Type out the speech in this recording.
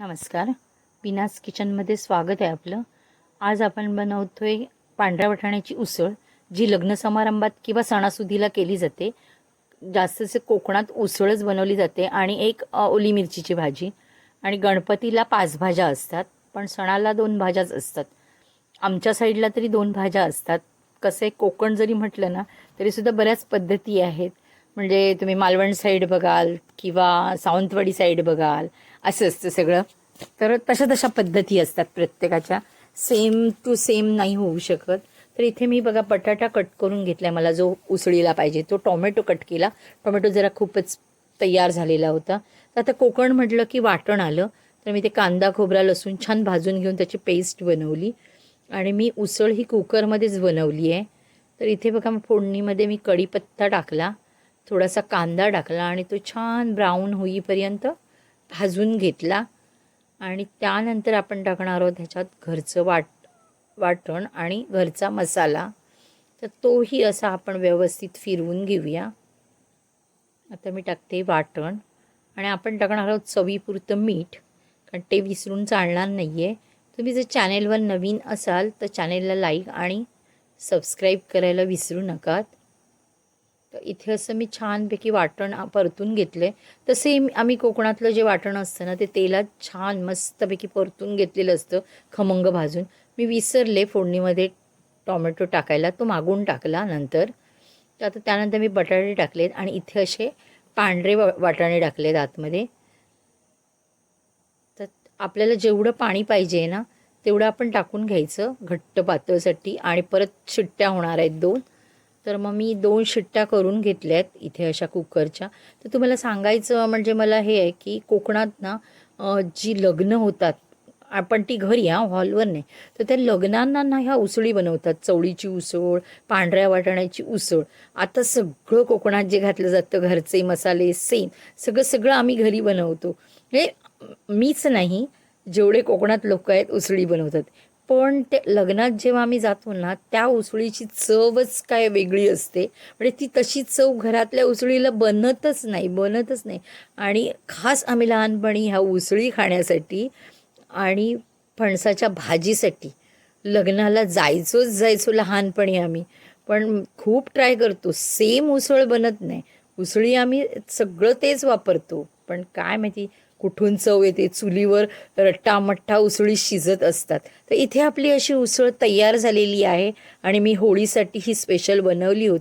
नमस्कार. बिनास किचनमध्ये स्वागत आहे आपलं. आज आपण बनवतोय पांढऱ्या वाटाण्याची उसळ जी लग्न समारंभात किंवा सणासुदीला केली जाते. जास्तचे कोकणात उसळच बनवली जाते आणि एक ओली मिरचीची भाजी आणि गणपतीला पाच भाज्या असतात पण सणाला दोन भाज्याच असतात. आमच्या साईडला तरी दोन भाज्या असतात. कसं आहे कोकण जरी म्हटलं ना तरीसुद्धा बऱ्याच पद्धती आहेत. म्हणजे तुम्ही मालवण साईड बघाल किंवा सावंतवाडी साईड बघाल असं असतं सगळं. तर तशा तशा पद्धती असतात प्रत्येकाच्या. सेम टू सेम नाही होऊ शकत. तर इथे मी बघा बटाटा कट करून घेतला मला जो उसळीला पाहिजे. तो टोमॅटो कट केला. टोमॅटो जरा खूपच तयार झालेला होता. तर आता कोकण म्हटलं की वाटण आलं. तर मी ते कांदा खोबरा लसूण छान भाजून घेऊन त्याची पेस्ट बनवली. आणि मी उसळ ही कुकरमध्येच बनवली आहे. तर इथे बघा फोडणीमध्ये मी कढीपत्ता टाकला. थोडासा कांदा टाकला आणि तो छान ब्राऊन होईपर्यंत भाजून घेतला. आणि त्यानंतर आपण टाकणार आहोत ह्याच्यात घरचं वाट वाटण आणि घरचा मसाला. तर तोही असा आपण व्यवस्थित फिरवून घेऊया. आता मी टाकते वाटण. आणि आपण टाकणार आहोत चवीपुरतं मीठ कारण ते विसरून चालणार नाही आहे तुम्ही जर चॅनेलवर नवीन असाल तर चॅनेलला लाईक आणि सबस्क्राईब करायला विसरू नकात. तर इथे असं मी छानपैकी वाटण परतून घेतलं. आहे तसे मी- आम्ही कोकणातलं जे वाटण असतं ना ते तेलात छान मस्तपैकी परतून घेतलेलं असतं खमंग भाजून. मी विसरले फोडणीमध्ये टॉमॅटो टाकायला तो मागून टाकला नंतर. तर आता त्यानंतर मी बटाटे टाकलेत आणि इथे असे पांढरे वा वाटाणे टाकलेत आतमध्ये. तर आपल्याला जेवढं पाणी पाहिजे ना तेवढं आपण टाकून घ्यायचं घट्ट पातळसाठी आणि परत शिट्ट्या होणार आहेत दोन. तर मग मी दोन शिट्ट्या करून घेतल्या आहेत इथे अशा कुकरच्या. तर तुम्हाला सांगायचं म्हणजे मला हे आहे की कोकणात ना जी लग्न होतात आपण ती घरी हा हॉलवर नाही. तर त्या लग्नांना ना ह्या उसळी बनवतात चवळीची उसळ पांढऱ्या वाटाण्याची उसळ. आता सगळं कोकणात जे घातलं जातं घरचे मसाले सेम सगळं सगळं आम्ही घरी बनवतो. हे मीच नाही जेवढे कोकणात लोक आहेत उसळी बनवतात. पण ते लग्नात जेव्हा आम्ही जातो ना त्या उसळीची चवच काय वेगळी असते. म्हणजे ती तशी चव घरातल्या उसळीला बनतच नाही बनतच नाही. आणि खास आम्ही लहानपणी ह्या उसळी खाण्यासाठी आणि फणसाच्या भाजीसाठी लग्नाला जायचोच जायचो लहानपणी आम्ही. पण खूप ट्राय करतो. सेम उसळ बनत नाही. उसळी आम्ही सगळं तेच वापरतो. पण काय माहिती कुठून चव येते? चुलीवर रट्टामट्टा उसळी शिजत असतात. तर इथे आपली अशी उसळ तयार झालेली आहे आणि मी होळीसाठी ही स्पेशल बनवली होती.